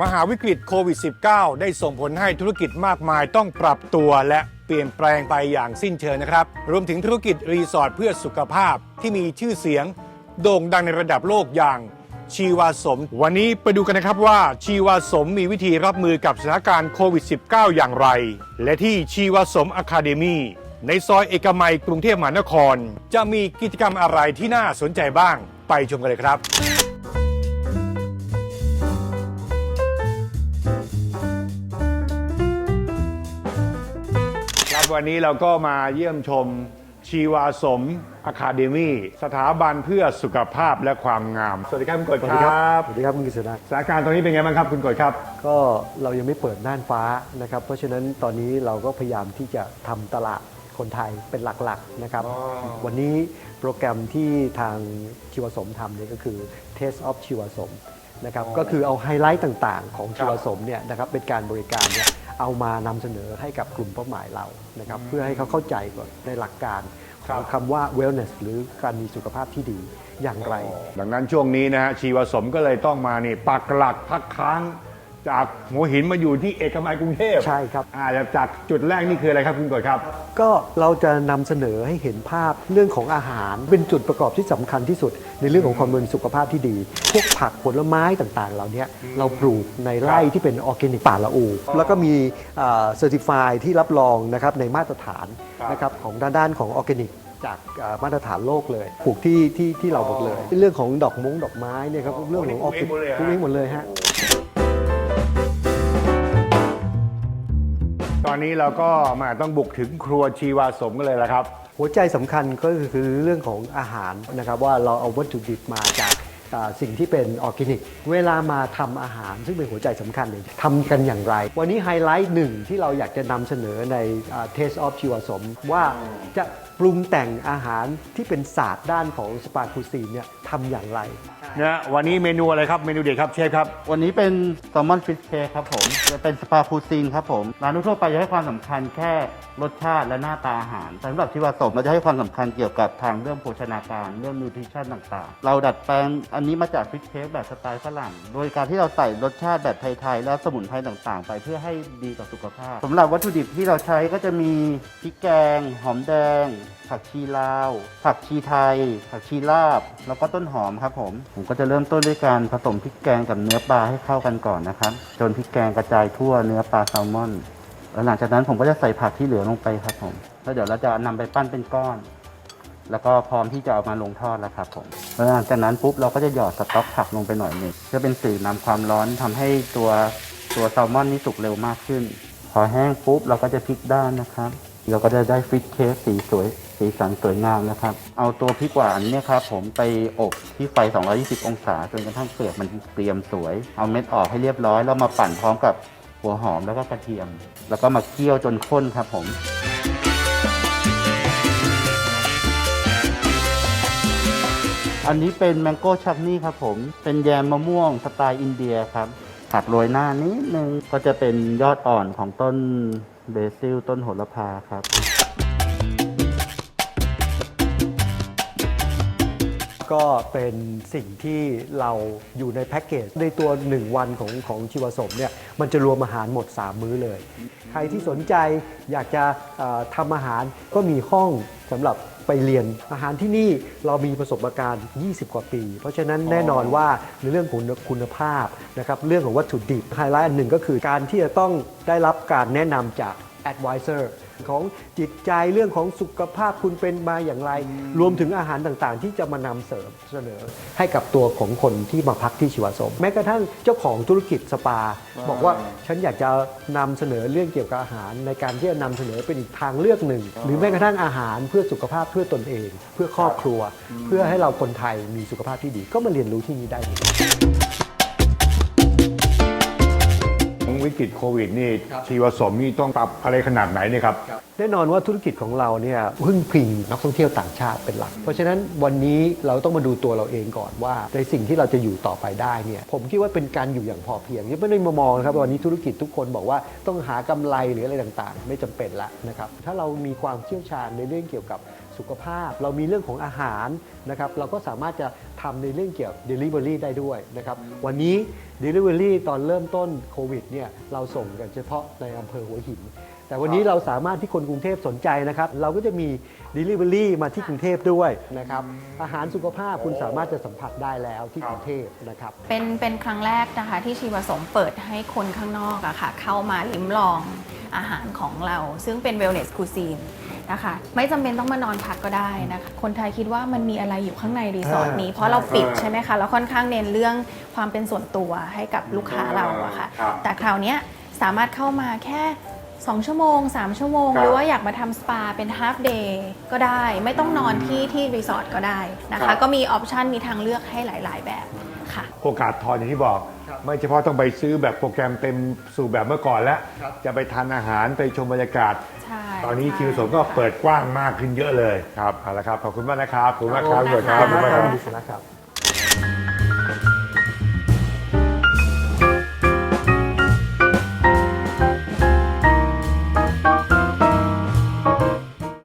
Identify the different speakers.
Speaker 1: มหาวิกฤตโควิด -19 ได้ส่งผลให้ธุรกิจมากมายต้องปรับตัวและเปลี่ยนแปลงไปอย่างสิ้นเชิงนะครับ รวมถึงธุรกิจรีสอร์ทเพื่อสุขภาพที่มีชื่อเสียง โด่งดังในระดับโลกอย่างชีวาสม วันนี้ไปดูกันนะครับว่าชีวาสมมีวิธีรับมือกับสถานการณ์โควิด -19 อย่างไร และที่ชีวาสมอะคาเดมีในซอยเอกมัยกรุงเทพมหานคร จะมีกิจกรรมอะไรที่น่าสนใจบ้าง ไปชมกันเลยครับ วันนี้เราก็มาเยี่ยมชมชีวาสมอะคาเดมีสถาบันเพื่อสุขภาพและความงาม สวัสดีครับคุณกฎ
Speaker 2: สวั
Speaker 1: ค
Speaker 2: สดีค
Speaker 1: รั
Speaker 2: รับบ สวัสดีครับคุณกฤษณะ
Speaker 1: สถานการณ์ตอนนี้เป็นไงบ้างครับคุณกฎครับ
Speaker 2: ก็เรายังไม่เปิดน่านฟ้านะครับ เพราะฉะนั้นตอนนี้เราก็พยายามที่จะทำตลาดคนไทยเป็นหลักๆนะครับ
Speaker 1: อ๋อ
Speaker 2: วันนี้โปรแกรมที่ทางชีวสมทำเนี่ยก็คือ Taste of ชีวสมนะครับ ก็คือเอาไฮไลท์ต่างๆ ของชีวสมเนี่ยนะครับเป็นการบริการเนี่ย เอามานำเสนอให้กับกลุ่มเป้าหมายเรานะครับเพื่อให้เขาเข้าใจก่อนในหลักการของคำว่า wellness หรือการมีสุขภาพที่ดีอย่างไร
Speaker 1: ดังนั้นช่วงนี้นะฮะชีวสมก็เลยต้องมานี่ปักหลักพักค้าง จากหัวหินมาอยู่ที่เอกมัยกรุงเทพ
Speaker 2: ใช่ครับ
Speaker 1: อาจากจุดแรกนี่คืออะไรครับคุณกฎครับ
Speaker 2: ก็เราจะนำเสนอให้เห็นภาพเรื่องของอาหาร เป็นจุดประกอบที่สำคัญที่สุด ในเรื่องของความเป็นสุขภาพที่ดี พวกผักผลไม้ต่างๆ เหล่านี้เราปลูกในไร่ที่เป็นออร์แกนิกป่าละอู แล้วก็มีเซอร์ติฟายที่รับรองนะครับในมาตรฐาน
Speaker 1: ครับ
Speaker 2: นะครับของด้านด้านของออร์แกนิกจากเอ่อมาตรฐานโลกเลยปลูกที่ที่ที่เราหมดเลย เรื่องของดอกมงดอกไม้เนี่ยครับเรื่องของออร์แกนิก
Speaker 1: ป
Speaker 2: ป
Speaker 1: ลู
Speaker 2: ลู
Speaker 1: ก
Speaker 2: ก
Speaker 1: เอ
Speaker 2: เองง
Speaker 1: ห
Speaker 2: ห
Speaker 1: ม
Speaker 2: ม
Speaker 1: ด
Speaker 2: ด
Speaker 1: เล
Speaker 2: เลยย
Speaker 1: ฮะ ตอนนี้เราก็มาต้องบุกถึงครัวชีวาสมกันเลยละครับ
Speaker 2: หัวใจสำคัญก็คือเรื่องของอาหารนะครับว่าเราเอาวัตถุดิบมาจากอ่าสิ่งที่เป็นออร์แกนิก เวลามาทำอาหารซึ่งเป็นหัวใจสำคัญเนี่ยทำกันอย่างไร วันนี้ไฮไลท์หนึ่งที่เราอยากจะนำเสนอใน Taste of ชีวสม ว่าจะปรุงแต่งอาหารที่เป็นศาสตร์ด้านของสปาคูซีนเนี่ยทำอย่างไร
Speaker 1: นะวันนี้เมนูอะไรครับเมนูเด็ดครับเชฟครับ
Speaker 3: วันนี้เป็นแซลมอนฟิชเค้กครับผมจะเป็นสปาคูซีนครับผมร้านทั่วไปจะให้ความสำคัญแค่รสชาติและหน้าตาอาหารแต่สำหรับที่วาสมเราจะให้ความสำคัญเกี่ยวกับทางเรื่องโภชนาการเรื่องนูทริชั่นต่างๆ เราดัดแปลงอันนี้มาจากฟิชเค้กแบบสไตล์ฝรั่ง โดยการที่เราใส่รสชาติแบบไทยๆ และสมุนไพรต่างๆ ไปเพื่อให้ดีต่อสุขภาพสำหรับวัตถุดิบที่เราใช้ก็จะมีพริกแกง หอมแดง ผักชีลาว ผักชีไทย ผักชีลาบ แล้วก็ต้นหอมครับผมผมก็จะเริ่มต้นด้วยการผสมพริกแกงกับเนื้อปลาให้เข้ากันก่อนนะครับ จนพริกแกงกระจายทั่วเนื้อปลาแซลมอนแล้วหลังจากนั้นผมก็จะใส่ผักที่เหลือลงไปครับผมแล้วเดี๋ยวเราจะนำไปปั้นเป็นก้อน แล้วก็พร้อมที่จะเอามาลงทอดแล้วครับผมแล้วหลังจากนั้นปุ๊บเราก็จะหยอดสต๊อกผักลงไปหน่อยหนึ่งเพื่อเป็นสื่อนำความร้อนทำให้ตัวตัวแซลมอนนี่สุกเร็วมากขึ้น พอแห้งปุ๊บเราก็จะพลิกด้านนะครับ เราก็จะได้ฟิชเค้กสีสวย สีสันสวยงามนะครับ เอาตัวพริกหวานเนี่ยครับผมไปอบที่ไฟ 220 องศาจนกระทั่งเปลือกมันเกรียมสวย เอาเม็ดออกให้เรียบร้อย แล้วมาปั่นพร้อมกับหัวหอมแล้วก็กระเทียม แล้วก็มาเคี่ยวจนข้นครับผมอันนี้เป็นแมงโก้ชักนี่ครับผม เป็นแยมมะม่วงสไตล์อินเดียครับผักโรยหน้านิดนึง ก็จะเป็นยอดอ่อนของต้นเบซิลต้นโหระพาครับ
Speaker 2: ก็เป็นสิ่งที่เราอยู่ในแพ็กเกจในตัว 1 วันของของชีวสมเนี่ยมันจะรวมอาหารหมด 3 มื้อเลย ใครที่สนใจอยากจะเอ่อทำอาหารก็มีห้องสำหรับไปเรียนอาหารที่นี่เรามีประสบการณ์ 20 กว่าปี เพราะฉะนั้นแน่นอนว่าในเรื่องของคุณภาพนะครับเรื่องของวัตถุดิบไฮไลท์อันหนึ่งก็คือการที่จะต้องได้รับการแนะนำจาก advisor ของจิตใจเรื่องของสุขภาพคุณเป็นมาอย่างไร รวมถึงอาหารต่างๆ ที่จะมานำเสริมเสนอ ให้กับตัวของคนที่มาพักที่ชิวาสม แม้กระทั่งเจ้าของธุรกิจสปา บอกว่าฉันอยากจะนำเสนอเรื่องเกี่ยวกับอาหาร ในการที่จะนำเสนอเป็นอีกทางเลือกหนึ่ง หรือแม้กระทั่งอาหารเพื่อสุขภาพเพื่อตนเอง เพื่อครอบครัว เพื่อให้เราคนไทยมีสุขภาพที่ดีก็มาเรียนรู้ที่นี่ได้
Speaker 1: วิกฤตโควิดนี่ชีวสมนี่ต้องปรับอะไรขนาดไหนเนี่ยครับ
Speaker 2: แน่นอนว่าธุรกิจของเราเนี่ยพึ่งพิงนักท่องเที่ยวต่างชาติเป็นหลัก เพราะฉะนั้นวันนี้เราต้องมาดูตัวเราเองก่อนว่า ในสิ่งที่เราจะอยู่ต่อไปได้เนี่ยผมคิดว่าเป็นการอยู่อย่างพอเพียงไม่ได้มามองนะครับว่าวันนี้ธุรกิจทุกคนบอกว่าต้องหากำไรหรืออะไรต่างๆ ไม่จำเป็นละนะครับถ้าเรามีความเชี่ยวชาญในเรื่องเกี่ยวกับสุขภาพ เรามีเรื่องของอาหารนะครับเราก็สามารถจะ ทำในเรื่องเกี่ยวกับ Delivery ได้ด้วยนะครับวันนี้ Delivery ตอนเริ่มต้นโควิดเนี่ยเราส่งกันเฉพาะในอำเภอหัวหิน แต่วันนี้เราสามารถที่คนกรุงเทพสนใจนะครับ เราก็จะมี Delivery มาที่กรุงเทพด้วยนะครับอาหารสุขภาพคุณสามารถจะสัมผัสได้แล้วที่กรุงเทพนะครับ
Speaker 4: เป็นเป็นครั้งแรกนะคะที่ชีวสมเปิดให้คนข้างนอกอะค่ะเข้ามาลิ้มลองอาหารของเรา ซึ่งเป็น wellness cuisine นะคะ ไม่จำเป็นต้องมานอนพักก็ได้นะคะ คนไทยคิดว่ามันมีอะไรอยู่ข้างในรีสอร์ทนี้ เพราะเราปิดใช่ไหมคะแล้วค่อนข้างเน้นเรื่องความเป็นส่วนตัวให้กับลูกค้าเราอะค่ะ
Speaker 1: ครับ
Speaker 4: แต่คราวเนี้ยสามารถเข้ามาแค่2ชั่วโมง 3 ชั่วโมง
Speaker 1: ครับ
Speaker 4: หรือว่าอยากมาทำสปาเป็น half day ก็ได้ ไม่ต้องนอนที่ที่รีสอร์ทก็ได้นะ
Speaker 1: ครั
Speaker 4: คะ
Speaker 1: บ
Speaker 4: ก็มีออปชันมีทางเลือกให้หลาย ๆ แบบค่ะ
Speaker 1: โอกาสทอนอย่างที่บอก ไม่เฉพาะต้องไปซื้อแบบโปรแกรมเต็มสู่แบบเมื่อก่อนแล้ว จะไปทานอาหารไปชมบรรยากาศ
Speaker 4: ใช่
Speaker 1: ตอนนี้คิวสมก็เปิดกว้างมากขึ้นเยอะเลยครับเอาละครับขอบคุณมากนะครับขอบคุณมากครับ
Speaker 4: ขอบคุณ
Speaker 1: มากครับ
Speaker 2: ครับ